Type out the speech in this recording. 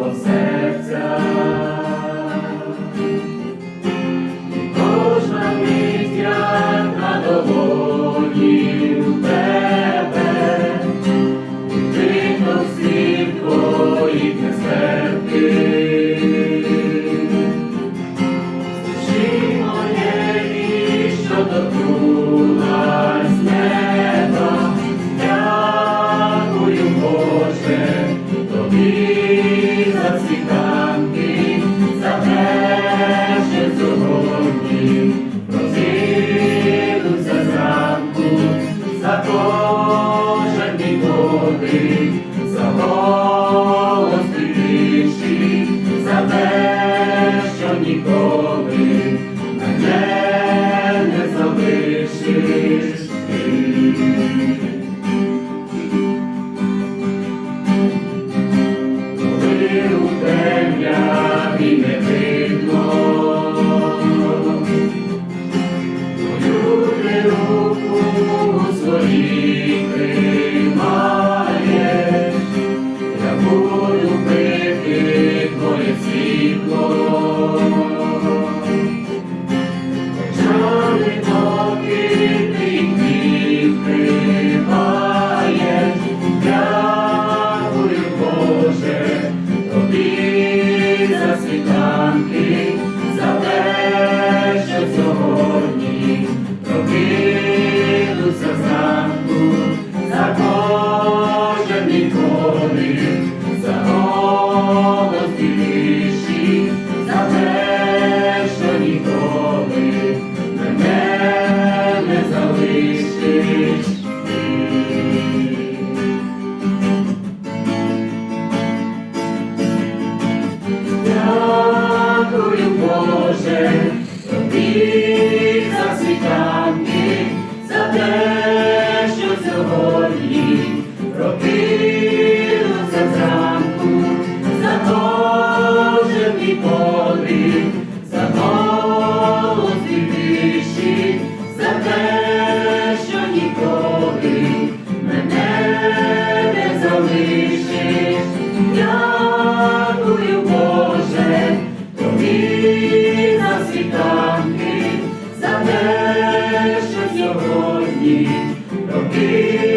Богом серця, кожна мить, як тебе, і тихо всі твоїх несе. Donkey. неволі, зранку, за кожен за голос за те, що ніколи мене не залишиш. Дякую, Боже, тобі за світанки, за те, що сьогодні. no que